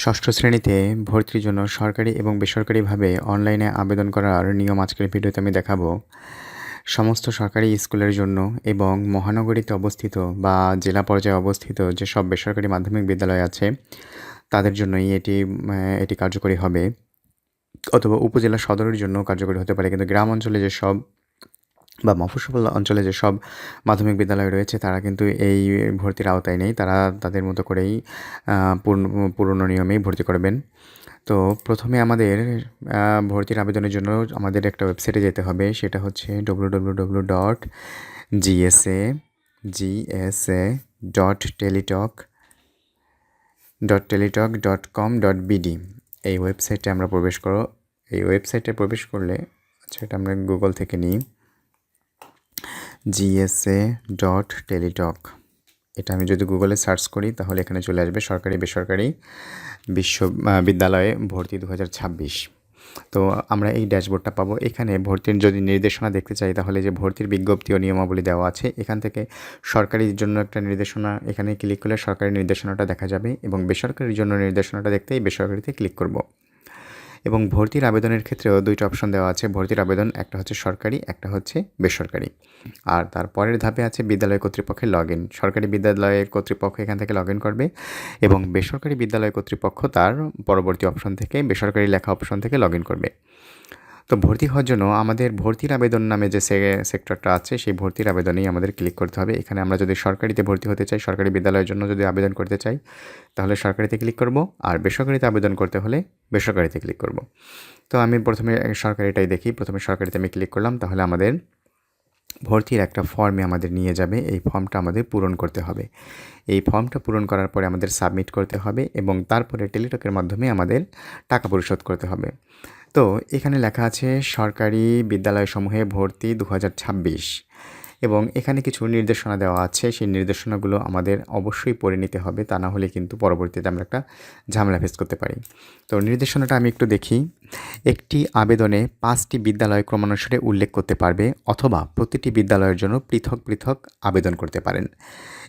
ষষ্ঠ শ্রেণীতে ভর্তির জন্য সরকারি এবং বেসরকারিভাবে অনলাইনে আবেদন করার নিয়ম আজকের ভিডিওতে আমি দেখাবো। সমস্ত সরকারি স্কুলের জন্য এবং মহানগরীতে অবস্থিত বা জেলা পর্যায়ে অবস্থিত যেসব বেসরকারি মাধ্যমিক বিদ্যালয় আছে, তাদের জন্যই এটি এটি কার্যকরী হবে। অথবা উপজেলা সদরের জন্য কার্যকরী হতে পারে, কিন্তু গ্রাম অঞ্চলে যেসব বা মফস্বল অঞ্চলে যেসব মাধ্যমিক বিদ্যালয় রয়েছে, তারা কিন্তু এই ভর্তির আওতায় নেই। তারা তাদের মতো করেই পুরনো নিয়মেই ভর্তি করবেন। তো প্রথমে আমাদের ভর্তির আবেদনের জন্য আমাদের একটা ওয়েবসাইটে যেতে হবে। সেটা হচ্ছে W W W dot GSA GSA dot Teletalk dot Teletalk dot com dot BD এই ওয়েবসাইটে আমরা প্রবেশ করো এই ওয়েবসাইটে প্রবেশ করলে আচ্ছা এটা আমরা গুগল থেকে নিই। জিএসএ ডট টেলিটক এটা আমি যদি গুগলে সার্চ করি, তাহলে এখানে চলে আসবে সরকারি, বেসরকারি বিশ্ববিদ্যালয়ে ভর্তি দু হাজার ছাব্বিশ। তো আমরা এই ড্যাশবোর্ডটা পাবো। এখানে ভর্তির যদি নির্দেশনা দেখতে চাই, তাহলে যে ভর্তির বিজ্ঞপ্তি ও নিয়মাবলী দেওয়া আছে, এখান থেকে সরকারির জন্য একটা নির্দেশনা, এখানে ক্লিক করলে সরকারি নির্দেশনাটা দেখা যাবে এবং বেসরকারির জন্য নির্দেশনাটা দেখতে এই বেসরকারিতে ক্লিক করব। এবং ভর্তির আবেদনের ক্ষেত্রেও দুইটা অপশন দেওয়া আছে। ভর্তির আবেদন, একটা হচ্ছে সরকারি, একটা হচ্ছে বেসরকারি। আর তারপরের ধাপে আছে বিদ্যালয় কর্তৃপক্ষের লগ ইন সরকারি বিদ্যালয়ের কর্তৃপক্ষ এখান থেকে লগ ইন করবে এবং বেসরকারি বিদ্যালয় কর্তৃপক্ষ তার পরবর্তী অপশন থেকে, বেসরকারি লেখা অপশন থেকে লগ ইন করবে। তো ভর্তি হওয়ার জন্য আমাদের ভর্তির আবেদন নামে যে সেক্টরটা আছে, সেই ভর্তির আবেদনেই আমাদের ক্লিক করতে হবে। এখানে আমরা যদি সরকারিতে ভর্তি হতে চাই, সরকারি বিদ্যালয়ের জন্য যদি আবেদন করতে চাই, তাহলে সরকারিতে ক্লিক করব। আর বেসরকারিতে আবেদন করতে হলে বেসরকারিতে ক্লিক করব। তো আমি প্রথমে সরকারিটাই দেখি, প্রথমে সরকারিতে আমি ক্লিক করলাম, তাহলে আমাদের ভর্তির একটা ফর্মে আমাদের নিয়ে যাবে। এই ফর্মটা আমাদের পূরণ করতে হবে। এই ফর্মটা পূরণ করার পরে আমাদের সাবমিট করতে হবে এবং তারপরে টেলিটকের মাধ্যমে আমাদের টাকা পরিশোধ করতে হবে। তো এখানে লেখা আছে সরকারি বিদ্যালয়সমূহে ভর্তি দু হাজার ছাব্বিশ। এবং এখানে কিছু নির্দেশনা দেওয়া আছে। সেই নির্দেশনাগুলো আমাদের অবশ্যই পড়ে নিতে হবে। তা না হলে কিন্তু পরবর্তীতে আমরা একটা ঝামেলা ফেস করতে পারি। তো নির্দেশনাটা আমি একটু দেখি। একটি আবেদনে পাঁচটি বিদ্যালয় ক্রমানুসারে উল্লেখ করতে পারবে অথবা প্রতিটি বিদ্যালয়ের জন্য পৃথক পৃথক আবেদন করতে পারেন।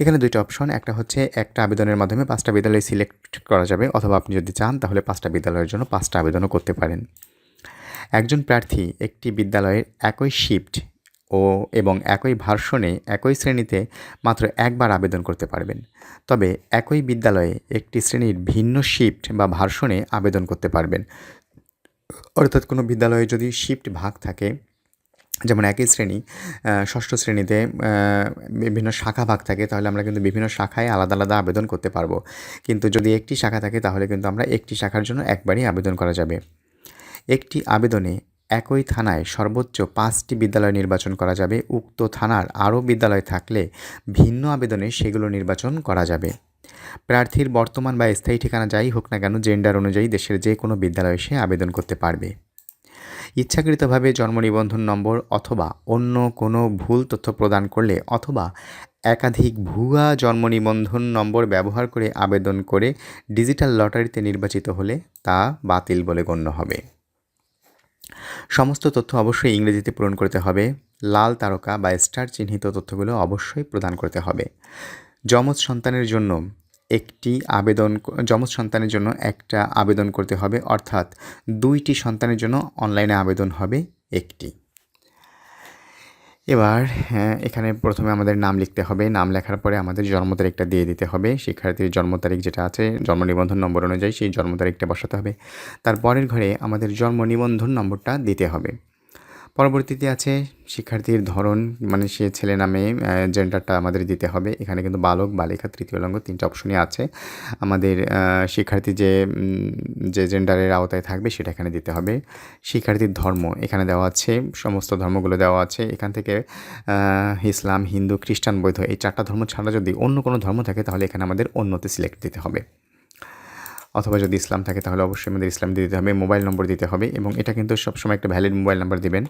এখানে দুইটা অপশন একটা হচ্ছে একটা আবেদনের মাধ্যমে পাঁচটা বিদ্যালয় সিলেক্ট করা যাবে অথবা আপনি যদি চান তাহলে পাঁচটা বিদ্যালয়ের জন্য পাঁচটা আবেদনও করতে পারেন। একজন প্রার্থী একটি বিদ্যালয়ের একই শিফট ও এবং একই ভার্সনে একই শ্রেণীতে মাত্র একবার আবেদন করতে পারবেন। তবে একই বিদ্যালয়ে একটি শ্রেণির ভিন্ন শিফট বা ভার্সনে আবেদন করতে পারবেন। অর্থাৎ কোনো বিদ্যালয়ে যদি শিফট ভাগ থাকে, যেমন একই শ্রেণি ষষ্ঠ শ্রেণীতে বিভিন্ন শাখা ভাগ থাকে, তাহলে আমরা কিন্তু বিভিন্ন শাখায় আলাদা আলাদা আবেদন করতে পারব। কিন্তু যদি একটি শাখা থাকে, তাহলে কিন্তু আমরা একটি শাখার জন্য একবারই আবেদন করা যাবে। একটি আবেদনে একই থানায় সর্বোচ্চ পাঁচটি বিদ্যালয় নির্বাচন করা যাবে। উক্ত থানার আরও বিদ্যালয় থাকলে ভিন্ন আবেদনে সেগুলো নির্বাচন করা যাবে। প্রার্থীর বর্তমান বা স্থায়ী ঠিকানা যাই হোক না কেন জেন্ডার অনুযায়ী দেশের যে কোনো বিদ্যালয়ে সে আবেদন করতে পারবে। ইচ্ছাকৃতভাবে জন্ম নিবন্ধন নম্বর অথবা অন্য কোনো ভুল তথ্য প্রদান করলে অথবা একাধিক ভুয়া জন্ম নিবন্ধন নম্বর ব্যবহার করে আবেদন করে ডিজিটাল লটারিতে নির্বাচিত হলে তা বাতিল বলে গণ্য হবে। সমস্ত তথ্য অবশ্যই ইংরেজিতে পূরণ করতে হবে। লাল তারকা বা স্টার চিহ্নিত তথ্যগুলো অবশ্যই প্রদান করতে হবে। যমজ সন্তানের জন্য একটি আবেদন যমজ সন্তানের জন্য একটা আবেদন করতে হবে। অর্থাৎ দুইটি সন্তানের জন্য অনলাইনে আবেদন হবে একটি। এবার হ্যাঁ, এখানে প্রথমে আমাদের নাম লিখতে হবে। নাম লেখার পরে আমাদের জন্ম তারিখটা দিয়ে দিতে হবে। শিক্ষার্থীর জন্ম তারিখ যেটা আছে জন্ম নিবন্ধন নম্বর অনুযায়ী সেই জন্ম তারিখটা বসাতে হবে। তারপরের ঘরে আমাদের জন্ম নিবন্ধন নম্বরটা দিতে হবে। পরবর্তীতে আছে শিক্ষার্থীর ধরন মানে সে ছেলে নামে জেন্ডারটা আমাদের দিতে হবে। এখানে কিন্তু বালক, বালিকা, তৃতীয় লঙ্গ তিনটা অপশনই আছে। আমাদের শিক্ষার্থী যে যে জেন্ডারের আওতায় থাকবে সেটা এখানে দিতে হবে। শিক্ষার্থীর ধর্ম, এখানে দেওয়া আছে, সমস্ত ধর্মগুলো দেওয়া আছে। এখান থেকে ইসলাম, হিন্দু, খ্রিস্টান বৈধ এই চারটা ধর্ম ছাড়া যদি অন্য কোনো ধর্ম থাকে তাহলে এখানে আমাদের অন্যতে সিলেক্ট দিতে হবে। অথবা যদি ইসলাম থাকে তাহলে অবশ্যই আমাদের ইসলাম দিতে হবে, মোবাইল নম্বর দিতে হবে এবং এটা কিন্তু সবসময় একটা ভ্যালিড মোবাইল নাম্বার দেবেন।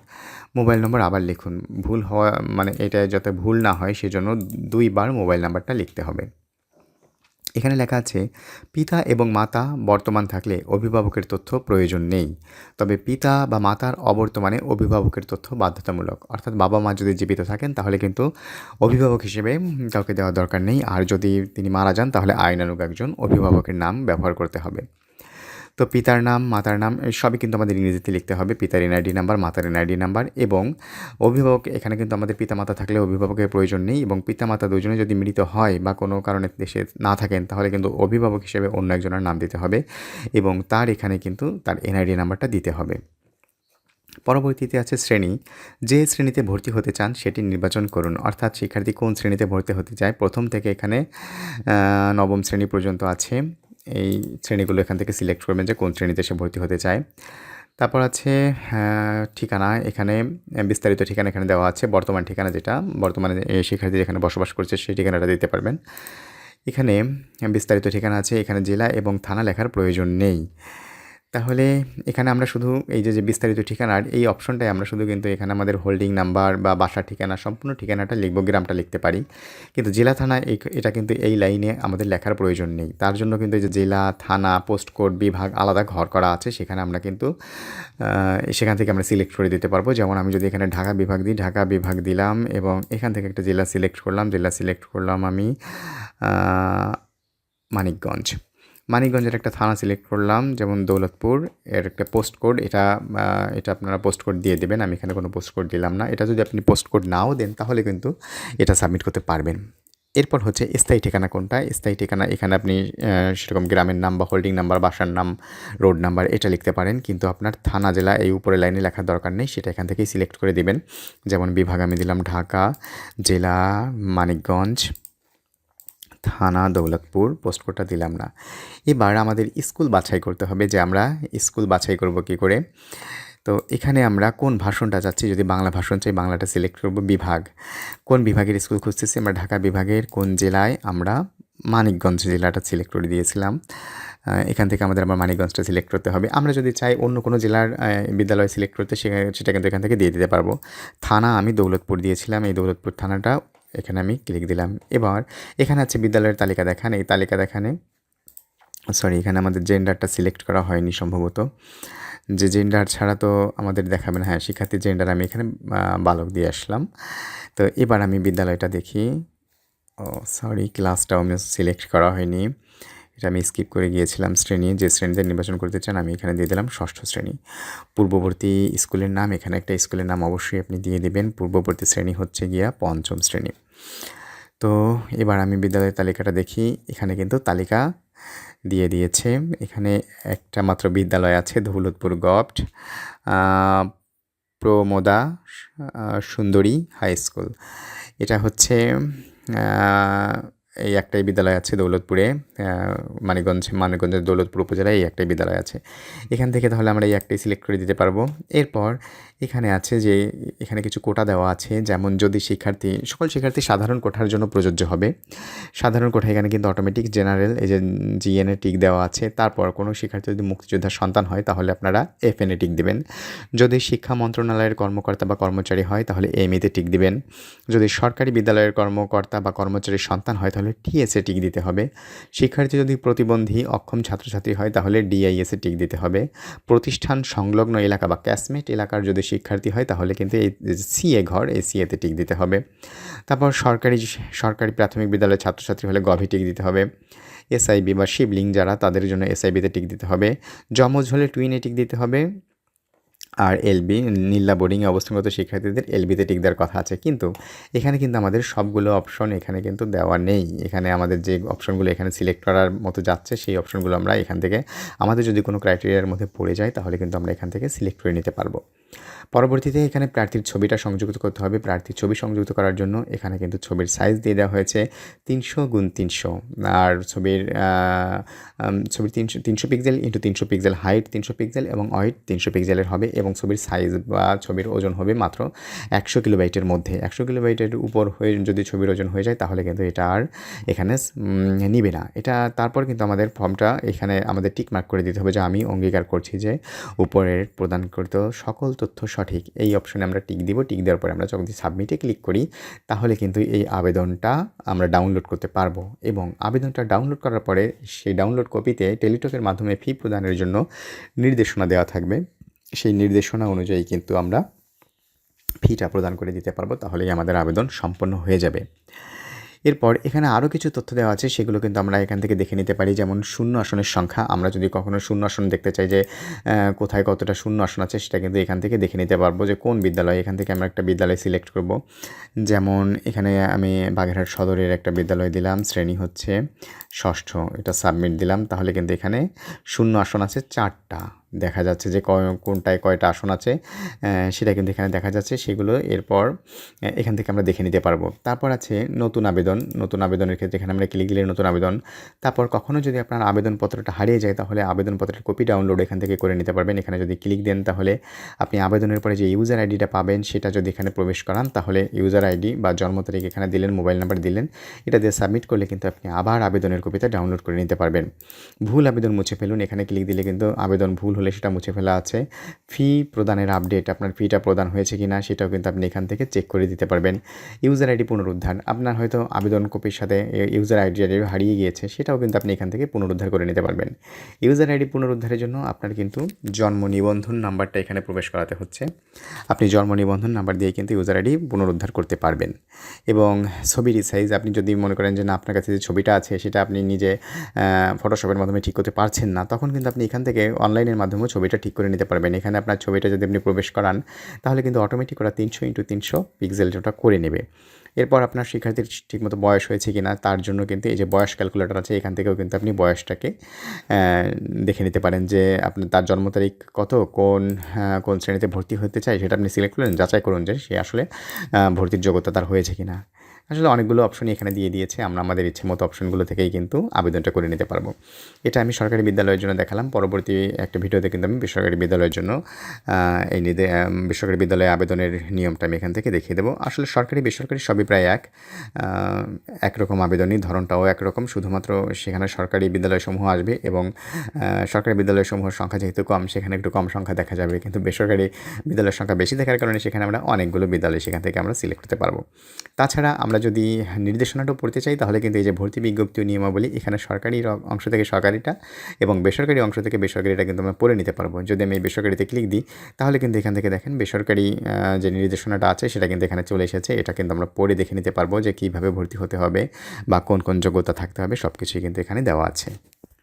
মোবাইল নম্বর আবার লিখুন। ভুল হওয়া মানে এটা যাতে ভুল না হয় সেজন্য দুইবার মোবাইল নাম্বারটা লিখতে হবে। এখানে লেখা আছে, পিতা এবং মাতা বর্তমান থাকলে অভিভাবকের তথ্য প্রয়োজন নেই। তবে পিতা বা মাতার অবর্তমানে অভিভাবকের তথ্য বাধ্যতামূলক। অর্থাৎ বাবা মা যদি জীবিত থাকেন, তাহলে কিন্তু অভিভাবক হিসেবে কাউকে দেওয়ার দরকার নেই। আর যদি তিনি মারা যান, তাহলে আইনানুগ একজন অভিভাবকের নাম ব্যবহার করতে হবে। তো পিতার নাম, মাতার নাম সবই কিন্তু আমাদের ইংরেজিতে লিখতে হবে। পিতার এনআইডি নাম্বার, মাতার এনআইডি নাম্বার এবং অভিভাবক, এখানে কিন্তু আমাদের পিতামাতা থাকলে অভিভাবকের প্রয়োজন নেই এবং পিতামাতা দুজনে যদি মৃত হয় বা কোনো কারণে দেশে না থাকেন, তাহলে কিন্তু অভিভাবক হিসেবে অন্য একজনের নাম দিতে হবে এবং তার এখানে কিন্তু তার এনআইডি নাম্বারটা দিতে হবে। পরবর্তীতে আছে শ্রেণি। যে শ্রেণীতে ভর্তি হতে চান, সেটি নির্বাচন করুন। অর্থাৎ শিক্ষার্থী কোন শ্রেণীতে ভর্তি হতে চায়? প্রথম থেকে এখানে নবম শ্রেণি পর্যন্ত আছে। এই শ্রেণীগুলো এখান থেকে সিলেক্ট করবেন যে কোন শ্রেণীতে সে ভর্তি হতে চায়। তারপর আছে ঠিকানা, এখানে বিস্তারিত ঠিকানা এখানে দেওয়া আছে, বর্তমান ঠিকানা যেটা, বর্তমানে শিক্ষার্থী যেখানে বসবাস করছে সেই ঠিকানাটা দিতে পারবেন। এখানে বিস্তারিত ঠিকানা আছে, এখানে জেলা এবং থানা লেখার প্রয়োজন নেই। তাহলে এখানে আমরা শুধু এই যে বিস্তারিত ঠিকানার এই অপশনটাই আমরা শুধু কিন্তু এখানে আমাদের হোল্ডিং নাম্বার বা বাসার ঠিকানা, সম্পূর্ণ ঠিকানাটা লিখব, গ্রামটা লিখতে পারি। কিন্তু জেলা থানা এটা কিন্তু এই লাইনে আমাদের লেখার প্রয়োজন নেই। তার জন্য কিন্তু এই যে জেলা, থানা পোস্ট কোড বিভাগ, আলাদা ঘর করা আছে, সেখানে আমরা কিন্তু সেখান থেকে আমরা সিলেক্ট করে দিতে পারব। যেমন আমি যদি এখানে ঢাকা বিভাগ দিই, ঢাকা বিভাগ দিলাম এবং এখান থেকে একটা জেলা সিলেক্ট করলাম, জেলা সিলেক্ট করলাম আমি মানিকগঞ্জ। মানিকগঞ্জের একটা থানা সিলেক্ট করলাম, যেমন দৌলতপুর এর একটা পোস্ট কোড এটা এটা আপনারা পোস্ট কোড দিয়ে দেবেন, আমি এখানে কোনো পোস্ট কোড দিলাম না। এটা যদি আপনি পোস্ট কোড নাও দেন, তাহলে কিন্তু এটা সাবমিট করতে পারবেন। এরপর হচ্ছে স্থায়ী ঠিকানা কোনটা? স্থায়ী ঠিকানা, এখানে আপনি সেরকম গ্রামের নাম বা হোল্ডিং নাম্বার বাসার নাম রোড নাম্বার এটা লিখতে পারেন। কিন্তু আপনার থানা, জেলা এই উপরে লাইনে লেখার দরকার নেই, সেটা এখান থেকেই সিলেক্ট করে দিবেন। যেমন বিভাগ আমি দিলাম ঢাকা, জেলা, মানিকগঞ্জ থানা দৌলতপুর, পোস্ট কোডটা দিলাম না। এবার আমাদের স্কুল বাছাই করতে হবে যে আমরা স্কুল বাছাই করব কি করে। তো এখানে আমরা কোন ভাষণটা চাচ্ছি যদি বাংলা ভাষণ চাই, বাংলাটা সিলেক্ট করব বিভাগ। কোন বিভাগের স্কুল খুঁজতেছি? আমরা ঢাকা বিভাগের কোন জেলায় আমরা মানিকগঞ্জ জেলাটা সিলেক্ট করে দিয়েছিলাম। এখান থেকে আমাদের আবার মানিকগঞ্জটা সিলেক্ট করতে হবে। আমরা যদি চাই অন্য কোনো জেলার বিদ্যালয় সিলেক্ট করতে, সেখানে সেটা কিন্তু এখান থেকে দিয়ে দিতে পারব। থানা আমি দৌলতপুর দিয়েছিলাম। এই দৌলতপুর থানাটা এখানে আমি ক্লিক দিলাম। এবার এখানে আছে বিদ্যালয়ের তালিকা দেখান। এই তালিকা দেখানে সরি এখানে আমাদের জেন্ডারটা সিলেক্ট করা হয়নি সম্ভবত। যে জেন্ডার ছাড়া তো আমাদের দেখাবেন হ্যাঁ শিক্ষার্থী জেন্ডার আমি এখানে বালক দিয়ে আসলাম। তো এবার আমি বিদ্যালয়টা দেখি। ও সরি ক্লাসটাও আমি সিলেক্ট করা হয়নি। এটা আমি স্কিপ করে গিয়েছিলাম শ্রেণি। যে শ্রেণীতে নির্বাচন করতে চান, আমি এখানে দিয়ে দিলাম ষষ্ঠ শ্রেণি। পূর্ববর্তী স্কুলের নাম, এখানে একটা স্কুলের নাম অবশ্যই আপনি দিয়ে দিবেন। পূর্ববর্তী শ্রেণি হচ্ছে গিয়া পঞ্চম শ্রেণি। তো এবার আমি বিদ্যালয়ের তালিকাটা দেখি। এখানে কিন্তু তালিকা দিয়ে দিয়েছে। এখানে একটা মাত্র বিদ্যালয় আছে, দৌলতপুর গভট প্রমোদা সুন্দরী হাই স্কুল। এটা হচ্ছে এই একটাই বিদ্যালয় আছে দৌলতপুরে মানিকগঞ্জ, মানিকগঞ্জের দৌলতপুর উপজেলায় এই একটাই বিদ্যালয় আছে। এখান থেকে তাহলে আমরা এই একটাই সিলেক্ট করে দিতে পারব। এরপর এখানে আছে যে, এখানে কিছু কোটা দেওয়া আছে। যেমন যদি শিক্ষার্থী, সকল শিক্ষার্থী সাধারণ কোঠার জন্য প্রযোজ্য হবে। সাধারণ কোঠা এখানে কিন্তু অটোমেটিক জেনারেল এই যে জিএনএ টিক দেওয়া আছে। তারপর কোনো শিক্ষার্থী যদি মুক্তিযোদ্ধার সন্তান হয়, তাহলে আপনারা এফ এফএনএ টিক দিবেন। যদি শিক্ষা মন্ত্রণালয়ের কর্মকর্তা বা কর্মচারী হয়, তাহলে এমইতে টিক দিবেন। যদি সরকারি বিদ্যালয়ের কর্মকর্তা বা কর্মচারীর সন্তান হয়, তাহলে টিএসএ টিক দিতে হবে। শিক্ষার্থী যদি প্রতিবন্ধী, অক্ষম ছাত্রছাত্রী হয়, তাহলে ডিআইএসএ টিক দিতে হবে। প্রতিষ্ঠান সংলগ্ন এলাকা বা ক্যাসমেট এলাকার যদি শিক্ষার্থী হয়, তাহলে কিন্তু এই সিএ ঘর, এই সিএতে টিক দিতে হবে। তারপর সরকারি সরকারি প্রাথমিক বিদ্যালয়ের ছাত্রছাত্রী হলে গভে টিক দিতে হবে। এসআইবি বা শিবলিং যারা, তাদের জন্য এসআইবিতে টিক দিতে হবে। যমজ হলে টুইনে টিক দিতে হবে। আর এলবি নীলা বোর্ডিংয়ে অবস্থানগত শিক্ষার্থীদের এলবিতে টিক দেওয়ার কথা আছে। কিন্তু এখানে কিন্তু আমাদের সবগুলো অপশন এখানে কিন্তু দেওয়া নেই। এখানে আমাদের যে অপশনগুলো এখানে সিলেক্ট করার মতো যাচ্ছে, সেই অপশনগুলো আমরা এখান থেকে, আমাদের যদি কোনো ক্রাইটেরিয়ার মধ্যে পড়ে যায়, তাহলে কিন্তু আমরা এখান থেকে সিলেক্ট করে নিতে পারব। পরবর্তীতে এখানে প্রার্থীর ছবিটা সংযুক্ত করতে হবে। প্রার্থীর ছবি সংযুক্ত করার জন্য এখানে কিন্তু ছবির সাইজ দিয়ে দেওয়া হয়েছে তিনশো গুণ তিনশো। আর ছবির ছবির তিনশো তিনশো পিক্সেল ইন্টু তিনশো পিক্সেল হাইট তিনশো পিক্সেল এবং ওয়েট তিনশো পিক্সেলের হবে এবং এবং ছবির সাইজ বা ছবির ওজন হবে মাত্র একশো কিলোবাইটের মধ্যে। একশো কিলোবাইটের উপর হয়ে যদি ছবির ওজন হয়ে যায়, তাহলে কিন্তু এটা আর এখানে নিবে না। এটা তারপর কিন্তু আমাদের ফর্মটা এখানে আমাদের টিকমার্ক করে দিতে হবে যে আমি অঙ্গীকার করছি যে উপরের প্রদানকৃত সকল তথ্য সঠিক। এই অপশনে আমরা টিক দিব। টিক দেওয়ার পরে আমরা যখন সাবমিটে ক্লিক করি, তাহলে কিন্তু এই আবেদনটা আমরা ডাউনলোড করতে পারব এবং আবেদনটা ডাউনলোড করার পরে সেই ডাউনলোড কপিতে টেলিটকের মাধ্যমে ফি প্রদানের জন্য নির্দেশনা দেওয়া থাকবে। সেই নির্দেশনা অনুযায়ী কিন্তু আমরা ফিটা প্রদান করে দিতে পারব, তাহলেই আমাদের আবেদন সম্পন্ন হয়ে যাবে। এরপর এখানে আরও কিছু তথ্য দেওয়া আছে, সেগুলো কিন্তু আমরা এখান থেকে দেখে নিতে পারি। যেমন শূন্য আসনের সংখ্যা, আমরা যদি কখনও শূন্য আসন দেখতে চাই যে কোথায় কতটা শূন্য আসন আছে, সেটা কিন্তু এখান থেকে দেখে নিতে পারব যে কোন বিদ্যালয় এখান থেকে আমরা একটা বিদ্যালয় সিলেক্ট করব। যেমন এখানে আমি বাগেরহাট সদরের একটা বিদ্যালয় দিলাম, শ্রেণি হচ্ছে ষষ্ঠ, এটা সাবমিট দিলাম, তাহলে কিন্তু এখানে শূন্য আসন আছে চারটা। দেখা যাচ্ছে যে কোনটায় কয়টা আসন আছে সেটা কিন্তু এখানে দেখা যাচ্ছে। সেগুলো এরপর এখান থেকে আমরা দেখে নিতে পারব। তারপর আছে নতুন আবেদন। নতুন আবেদনের ক্ষেত্রে এখানে আমরা ক্লিক দিলে নতুন আবেদন। তারপর কখনো যদি আপনার আবেদনপত্রটা হারিয়ে যায়, তাহলে আবেদনপত্রের কপি ডাউনলোড এখান থেকে করে নিতে পারবেন। এখানে যদি ক্লিক দেন, তাহলে আপনি আবেদনের পরে যে ইউজার আইডিটা পাবেন, সেটা যদি এখানে প্রবেশ করান, তাহলে ইউজার আইডি বা জন্ম তারিখ এখানে দিলেন মোবাইল নাম্বার দিলেন, এটা দিয়ে সাবমিট করলে কিন্তু আপনি আবার আবেদনের কপিটা ডাউনলোড করে নিতে পারবেন। ভুল আবেদন মুছে ফেলুন। এখানে ক্লিক দিলে কিন্তু আবেদন ভুল হলে সেটা মুছে ফেলা আছে। ফি প্রদানের আপডেট আপনার ফিটা প্রদান হয়েছে কি না সেটাও কিন্তু আপনি এখান থেকে চেক করে দিতে পারবেন। ইউজার আইডি পুনরুদ্ধার, আপনার হয়তো আবেদন কপির সাথে ইউজার আইডি আইডি হারিয়ে গিয়েছে সেটাও কিন্তু আপনি এখান থেকে পুনরুদ্ধার করে নিতে পারবেন। ইউজার আইডি পুনরুদ্ধারের জন্য আপনার কিন্তু জন্ম নিবন্ধন নাম্বারটা এখানে প্রবেশ করাতে হচ্ছে। আপনি জন্ম নিবন্ধন নাম্বার দিয়ে কিন্তু ইউজার আইডি পুনরুদ্ধার করতে পারবেন। এবং ছবির সাইজ আপনি যদি মনে করেন যে না, আপনার কাছে যে ছবিটা আছে সেটা আপনি নিজে ফটোশপের মাধ্যমে ঠিক করতে পারছেন না, তখন কিন্তু আপনি এখান থেকে অনলাইনের মাধ্যমেও ছবিটা ঠিক করে নিতে পারবেন। এখানে আপনার ছবিটা যদি আপনি প্রবেশ করান, তাহলে কিন্তু অটোমেটিক ওরা তিনশো ইন্টু তিনশো পিক্সেল ওটা করে নেবে। এরপর আপনার শিক্ষার্থীর ঠিকমতো বয়স হয়েছে কি না তার জন্য কিন্তু এই যে বয়স ক্যালকুলেটর আছে, এখান থেকেও কিন্তু আপনি বয়সটাকে দেখে নিতে পারেন যে আপনার তার জন্ম তারিখ কত, কোন কোন শ্রেণীতে ভর্তি হতে চায়, সেটা আপনি সিলেক্ট করলেন যাচাই করুন যে সে আসলে ভর্তির যোগ্যতা তার হয়েছে কি না আসলে অনেকগুলো অপশনই এখানে দিয়ে দিয়েছে। আমরা আমাদের ইচ্ছে মতো অপশনগুলো থেকেই কিন্তু আবেদনটা করে নিতে পারব। এটা আমি সরকারি বিদ্যালয়ের জন্য দেখালাম। পরবর্তী একটা ভিডিওতে কিন্তু আমি বেসরকারি বিদ্যালয়ের জন্য এই নিদে বেসরকারি বিদ্যালয়ে আবেদনের নিয়মটা আমি এখান থেকে দেখিয়ে দেবো। আসলে সরকারি, বেসরকারি সবই প্রায় এক। একরকম আবেদনই, ধরনটাও একরকম। শুধুমাত্র সেখানে সরকারি বিদ্যালয়সমূহ আসবে এবং সরকারি বিদ্যালয়সমূহের সংখ্যা যেহেতু কম, সেখানে একটু কম সংখ্যা দেখা যাবে। কিন্তু বেসরকারি বিদ্যালয়ের সংখ্যা বেশি দেখার কারণে সেখানে আমরা অনেকগুলো বিদ্যালয় সেখান থেকে আমরা সিলেক্ট করতে পারব। তাছাড়া আমরা যদি নির্দেশনাটা পড়তে চাই, তাহলে কিন্তু এই যে ভর্তি বিজ্ঞপ্তি নিয়মাবলী এখানে সরকারি অংশ থেকে সরকারিটা এবং বেসরকারি অংশ থেকে বেসরকারিটা কিন্তু আমরা পড়ে নিতে পারব। যদি আমি বেসরকারিতে ক্লিক দিই, তাহলে কিন্তু এখান থেকে দেখেন বেসরকারি যে নির্দেশনাটা আছে, সেটা কিন্তু এখানে চলে এসেছে। এটা কিন্তু আমরা পড়ে দেখে নিতে পারব যে কীভাবে ভর্তি হতে হবে বা কোন কোন যোগ্যতা থাকতে হবে সব কিছুই কিন্তু এখানে দেওয়া আছে।